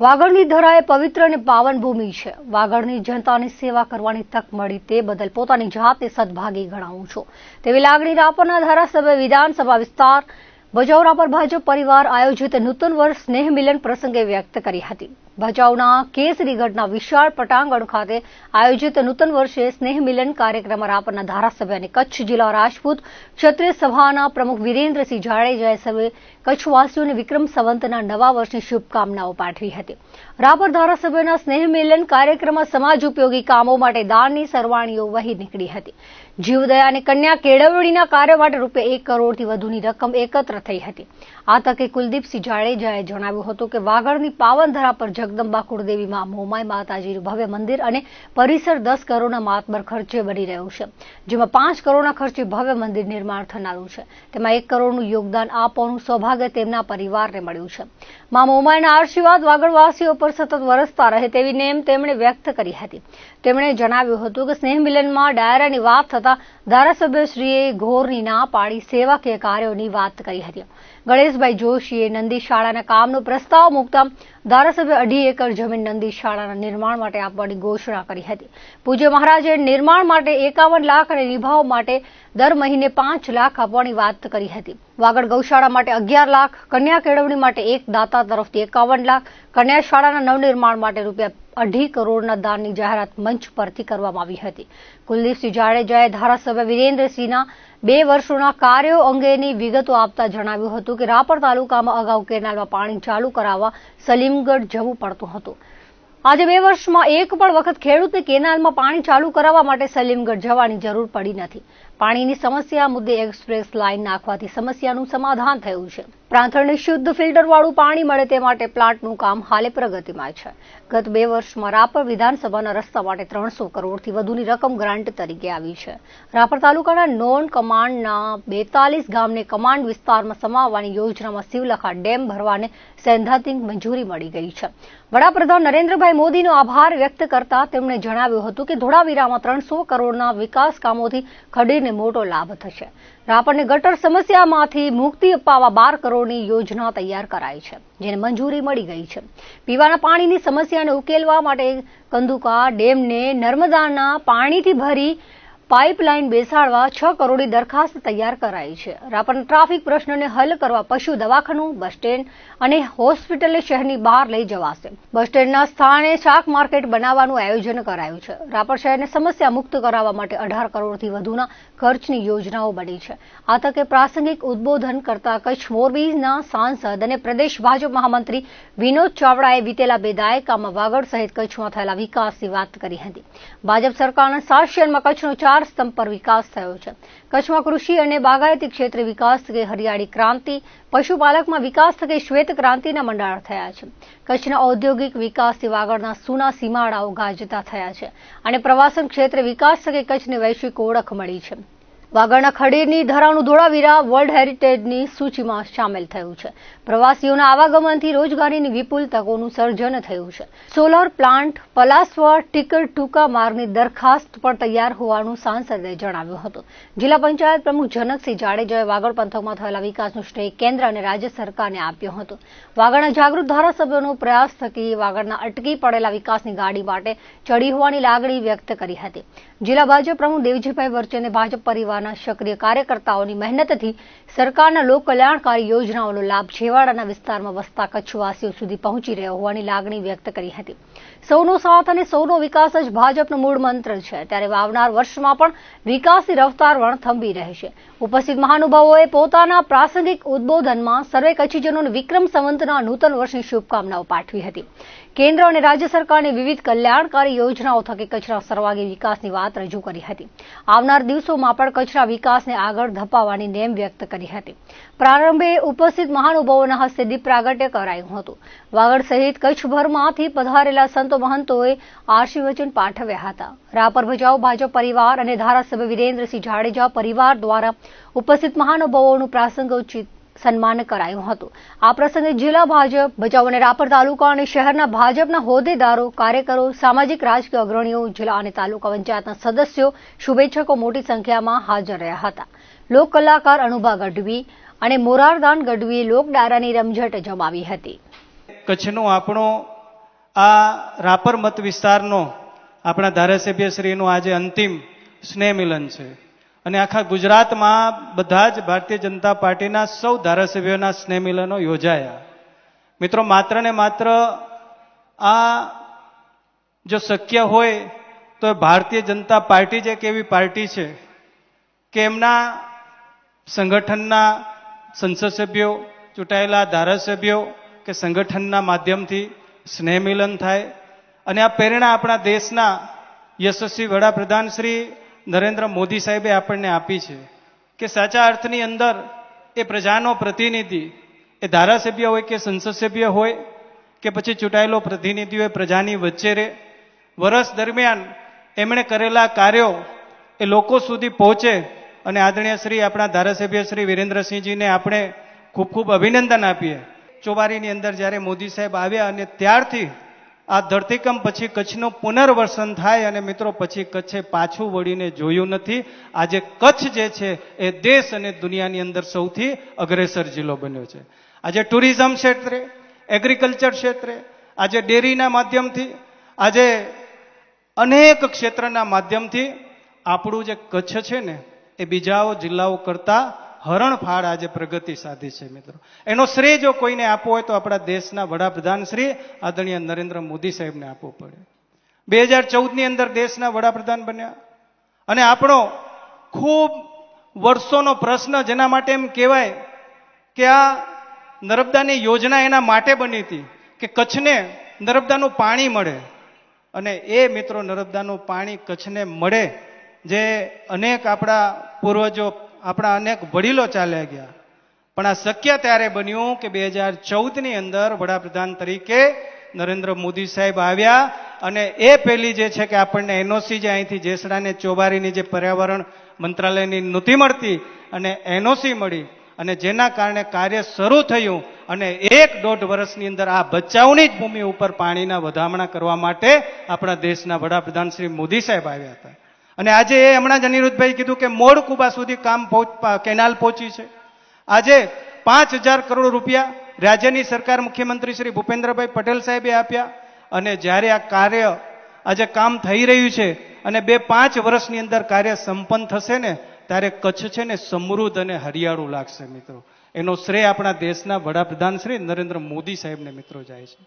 વાગડની ધરા એ પવિત્ર અને પાવન ભૂમિ છે. વાગડની જનતાની સેવા કરવાની તક મળી તે બદલ પોતાની જાતે સદભાગી ગણાવું છું. તેવી લાગણી રાપરના ધારાસભ્ય વિધાનસભા વિસ્તાર ભચાઉ પર ભાજપ પરિવાર આયોજિત નૂતન વર્ષ સ્નેહ મિલન પ્રસંગે વ્યક્ત કરી હતી. ભચાઉના કેસરીગઢના વિશાળ પટાંગણ ખાતે આયોજિત નૂતન વર્ષે સ્નેહ મિલન કાર્યક્રમમાં રાપરના ધારાસભ્ય અને કચ્છ જિલ્લા રાજપૂત ક્ષત્રિય સભાના પ્રમુખ વિરેન્દ્રસિંહ જાડેજાએ સર્વે કચ્છવાસીઓને વિક્રમ સંવંતના નવા વર્ષની શુભકામનાઓ પાઠવી હતી. રાપર ધારાસભ્યના સ્નેહ મિલન કાર્યક્રમમાં સમાજ ઉપયોગી કામો માટે દાનની સરવાણીઓ વહી નીકળી હતી. જીવદયા અને કન્યા કેળવણીના કાર્ય માટે રૂપિયા એક કરોડથી વધુની રકમ એકત્ર થઈ હતી. આ તકે કુલદીપસિંહ જાડેજાએ જણાવ્યું હતું કે વાગડની પાવન ધરા પર જગદંબા કુળદેવીમાં મોમાઈ માતાજીનું ભવ્ય મંદિર અને પરિસર દસ કરોડના માતબર ખર્ચે બની રહ્યું છે. જેમાં પાંચ કરોડના ખર્ચે ભવ્ય મંદિર નિર્માણ થનારું છે. તેમાં એક કરોડનું યોગદાન આપવાનું સૌભાગ્ય તેમના પરિવારને મળ્યું છે. મા મોમાઈના આશીર્વાદ વાગડવાસીઓ પર સતત વરસતા રહે તેવી નેમ તેમણે વ્યક્ત કરી હતી. તેમણે જણાવ્યું હતું કે સ્નેહ મિલનમાં ડાયરાની વાત થતા ધારાસભ્યશ્રીએ ઘોરની ના પાડી સેવાકીય કાર્યોની વાત કરી હતી. ગણેશભાઈ જોશીએ નંદી શાળાના કામનો પ્રસ્તાવ મૂકતા ધારાસભ્ય અઢી એકર જમીન નંદી શાળાના નિર્માણ માટે આપવાની ઘોષણા કરી હતી. પૂજ્ય મહારાજે નિર્માણ માટે એકાવન લાખ અને નિભાવ માટે દર મહિને પાંચ લાખ આપવાની વાત કરી હતી. વાગડ ગૌશાળા માટે અગિયાર લાખ, કન્યા કેળવણી માટે એક દાતા તરફથી એકાવન લાખ, કન્યા શાળાના નવનિર્માણ માટે રૂપિયા અઢી કરોડના દાનની જાહેરાત મંચ પરથી કરવામાં આવી હતી. કુલદીપસિંહ જાડેજાએ ધારાસભ્ય વિરેન્દ્રસિંહના બે વર્ષોના કાર્યો અંગેની વિગતો આપતા જણાવ્યું હતું કે, રાપર તાલુકામાં અગાઉ કેનાલમાં પાણી ચાલુ કરાવવા સલીમગઢ જવું પડતું હતું. આજે બે વર્ષમાં એક પણ વખત ખેડૂતને કેનાલમાં પાણી ચાલુ કરાવવા માટે સલીમગઢ જવાની જરૂર પડી નથી. પાણીની સમસ્યા, મુદ્દે એક્સપ્રેસ લાઇન નાખવાથી સમસ્યાનું સમાધાન થયું છે. પ્રાંથણને શુદ્ધ ફિલ્ટરવાળું પાણી મળે તે માટે પ્લાન્ટનું કામ હાલે પ્રગતિમાં છે. ગત બે વર્ષમાં રાપર વિધાનસભાના રસ્તા માટે ત્રણસો કરોડથી વધુની રકમ ગ્રાન્ટ તરીકે આવી છે. રાપર તાલુકાના નોન કમાન્ડના બેતાલીસ ગામને કમાન્ડ વિસ્તારમાં સમાવવાની યોજનામાં શિવલખા ડેમ ભરવાને સૈદ્ધાંતિક મંજૂરી મળી ગઈ છે. વડાપ્રધાન નરેન્દ્રભાઈ મોદીનો આભાર વ્યક્ત કરતા તેમણે જણાવ્યું હતું કે ધોળાવીરામાં ત્રણસો કરોડના વિકાસ કામોથી ખડીરને મોટો લાભ થશે. રાપરને ગટર સમસ્યામાંથી મુક્તિ અપાવવા બાર કરોડની યોજના તૈયાર કરાઈ છે, જેને મંજૂરી મળી ગઈ છે. પીવાના પાણીની સમસ્યાને ઉકેલવા માટે કંદુકા ડેમને નર્મદાના પાણીથી ભરી પાઇપલાઇન બેસાડવા છ કરોડની દરખાસ્ત તૈયાર કરાઈ છે. રાપરના ટ્રાફિક પ્રશ્નને હલ કરવા પશુ દવાખાનું, બસ સ્ટેન્ડ અને હોસ્પિટલને શહેરની બહાર લઈ જવાશે. બસ સ્ટેન્ડના સ્થાને શાક માર્કેટ બનાવવાનું આયોજન કરાયું છે. રાપર શહેરને સમસ્યા મુક્ત કરાવવા માટે અઢાર કરોડથી વધુના ખર્ચની યોજનાઓ બની છે. આ તકે પ્રાસંગિક ઉદબોધન કરતા કચ્છ મોરબીના સાંસદ અને પ્રદેશ ભાજપ મહામંત્રી વિનોદ ચાવડાએ વિતેલા બે દાયકામાં વાગડ સહિત કચ્છમાં થયેલા વિકાસની વાત કરી હતી. ભાજપ સરકારના શાસનમાં કચ્છનો ચાર સ્તંભ પર વિકાસ થયો છે. કચ્છમાં કૃષિ અને બાગાયતી ક્ષેત્રે વિકાસ થકી હરિયાળી ક્રાંતિ, પશુપાલકમાં વિકાસ થકે શ્વેત ક્રાંતિના મંડાણ થયા છે. કચ્છના ઔદ્યોગિક વિકાસથી વાગડના સૂના સીમાડાઓ ગાજતા થયા છે. અને પ્રવાસન ક્ષેત્રે વિકાસ થકે કચ્છને વૈશ્વિક ઓળખ મળી છે. વાગડના ખડીરની ધરાનું ધોળાવીરા વર્લ્ડ હેરિટેજની સૂચિમાં સામેલ થયું છે. પ્રવાસીઓના આવાગમનથી રોજગારીની વિપુલ તકોનું સર્જન થયું છે. સોલર પ્લાન્ટ, પલાસવા, ટીકર ટૂંકા માર્ગની દરખાસ્ત પણ તૈયાર હોવાનું સાંસદે જણાવ્યું હતું. જિલ્લા પંચાયત પ્રમુખ જનકસિંહ જાડેજાએ વાગડ પંથકમાં થયેલા વિકાસનું શ્રેય કેન્દ્ર અને રાજ્ય સરકારને આપ્યો હતો. વાગડના જાગૃત ધારાસભ્યોનો પ્રયાસ થકી વાગડના અટકી પડેલા વિકાસની ગાડી માટે ચડી હોવાની લાગણી વ્યક્ત કરી હતી. જિલ્લા ભાજપ પ્રમુખ દેવજીભાઈ વર્ચેને ભાજપ પરિવારના સક્રિય કાર્યકર્તાઓની મહેનતથી સરકારના લોક કલ્યાણકારી યોજનાઓનો લાભ છેવાડાના વિસ્તારમાં વસતા કચ્છવાસીઓ સુધી પહોંચી રહ્યો હોવાની લાગણી વ્યક્ત કરી હતી. સૌનો સાથ અને સૌનો વિકાસ જ ભાજપનો મૂળ મંત્ર છે. ત્યારે આવનાર વર્ષમાં પણ વિકાસની રફતાર વણથંભી રહેશે. ઉપસ્થિત મહાનુભાવોએ પોતાના પ્રાસંગિક ઉદબોધનમાં સર્વે કચ્છીજનોને વિક્રમ સંવંતના નૂતન વર્ષની શુભકામનાઓ પાઠવી હતી. કેન્દ્ર અને રાજ્ય સરકારની વિવિધ કલ્યાણકારી યોજનાઓ થકી કચ્છના સર્વાંગી વિકાસની વાત રજૂ કરી હતી. આવનાર દિવસોમાં પણ કચ્છના વિકાસને આગળ ધપાવવાની નેમ વ્યક્ત કરી હતી. પ્રારંભે ઉપસ્થિત મહાનુભાવોના હસ્તે દીપ પ્રાગટ્ય કરાયું હતું. વાગડ સહિત કચ્છભરમાંથી પધારેલા સંતો મહંતોએ આશીર્વચન પાઠવ્યા હતા. રાપર ભજાઉ ભાજપ પરિવાર અને ધારાસભ્ય વિરેન્દ્રસિંહ જાડેજા પરિવાર દ્વારા ઉપસ્થિત મહાનુભાવોનું પ્રાસંગોચિત સન્માન કરાયું હતું. આ પ્રસંગે જિલ્લા ભાજપ, ભચાઉ અને રાપર તાલુકા અને શહેરના ભાજપના હોદ્દેદારો, કાર્યકરો, સામાજિક રાજકીય અગ્રણીઓ, જિલ્લા અને તાલુકા પંચાયતના સદસ્યો, શુભેચ્છકો મોટી સંખ્યામાં હાજર રહ્યા હતા. લોક કલાકાર અનુભા ગઢવી અને મોરારદાન ગઢવીએ લોક રમઝટ જમાવી હતી. કચ્છનો આપણો આ રાપર મત વિસ્તારનો આપણા ધારાસભ્યશ્રીનું આજે અંતિમ સ્નેહ મિલન છે. અને આખા ગુજરાતમાં બધા જ ભારતીય જનતા પાર્ટીના સૌ ધારાસભ્યોના સ્નેહ મિલનો યોજાયા. મિત્રો, માત્ર ને માત્ર આ જો શક્ય હોય તો ભારતીય જનતા પાર્ટી જ એક એવી પાર્ટી છે કે એમના સંગઠનના સંસદ સભ્યો, ચૂંટાયેલા ધારાસભ્યો કે સંગઠનના માધ્યમથી સ્નેહ મિલન થાય. અને આ પ્રેરણા આપણા દેશના યશસ્વી વડાપ્રધાન શ્રી નરેન્દ્ર મોદી સાહેબે આપણને આપી છે કે સાચા અર્થની અંદર એ પ્રજાનો પ્રતિનિધિ, એ ધારાસભ્ય હોય કે સંસદ સભ્ય હોય, કે પછી ચૂંટાયેલો પ્રતિનિધિ હોય પ્રજાની વચ્ચે રહે. વર્ષ દરમિયાન એમણે કરેલા કાર્યો એ લોકો સુધી પહોંચે અને આદરણીય શ્રી આપણા ધારાસભ્ય શ્રી વિરેન્દ્રસિંહજીને આપણે ખૂબ ખૂબ અભિનંદન આપીએ. ચોબારીની અંદર જ્યારે મોદી સાહેબ આવ્યા અને ત્યારથી આ ધરતીકંપ પછી કચ્છનું પુનર્વસન થાય અને મિત્રો પછી કચ્છે પાછું વળીને જોયું નથી. આજે કચ્છ જે છે એ દેશ અને દુનિયાની અંદર સૌથી અગ્રેસર જિલ્લો બન્યો છે. આજે ટુરિઝમ ક્ષેત્રે, એગ્રીકલ્ચર ક્ષેત્રે, આજે ડેરીના માધ્યમથી, આજે અનેક ક્ષેત્રના માધ્યમથી આપણું જે કચ્છ છે ને, એ બીજાઓ જિલ્લાઓ કરતા હરણફાળ આજે પ્રગતિ સાધી છે મિત્રો. એનો શ્રેય જો કોઈને આપવો હોય તો આપણા દેશના વડાપ્રધાન શ્રી આદરણીય નરેન્દ્ર મોદી સાહેબને આપવો પડે. બે હજાર ચૌદની અંદર દેશના વડાપ્રધાન બન્યા. અને આપણો ખૂબ વર્ષોનો પ્રશ્ન જેના માટે એમ કહેવાય કે આ નર્મદાની યોજના એના માટે બની હતી કે કચ્છને નર્મદાનું પાણી મળે. અને એ મિત્રો નર્મદાનું પાણી કચ્છને મળે જે અનેક આપણા પૂર્વજો આપણા અનેક વડીલો ચાલ્યા ગયા. પણ આ શક્ય ત્યારે બન્યું કે બે હજાર ચૌદની અંદર વડાપ્રધાન તરીકે નરેન્દ્ર મોદી સાહેબ આવ્યા અને એ પેલી જે છે કે આપણને એનઓસી જે અહીંથી જેસડાને ચોબારીની જે પર્યાવરણ મંત્રાલયની નહોતી મળતી અને એનઓસી મળી અને જેના કારણે કાર્ય શરૂ થયું અને એક દોઢ વર્ષની અંદર આ બચાવની જ ભૂમિ ઉપર પાણીના વધામણા કરવા માટે આપણા દેશના વડાપ્રધાન શ્રી મોદી સાહેબ આવ્યા હતા. અને આજે એ હમણાં જ અનિરુદ્ધભાઈ કીધું કે મોડ કુબા સુધી કામ કેનાલ પહોંચી છે. આજે પાંચ હજાર કરોડ રૂપિયા રાજ્યની સરકાર મુખ્યમંત્રી શ્રી ભૂપેન્દ્રભાઈ પટેલ સાહેબે આપ્યા અને જ્યારે આ કાર્ય આજે કામ થઈ રહ્યું છે અને બે પાંચ વર્ષની અંદર કાર્ય સંપન્ન થશે ને, ત્યારે કચ્છ છે ને સમૃદ્ધ અને હરિયાળું લાગશે મિત્રો. એનો શ્રેય આપણા દેશના વડાપ્રધાન શ્રી નરેન્દ્ર મોદી સાહેબને મિત્રો જાય છે.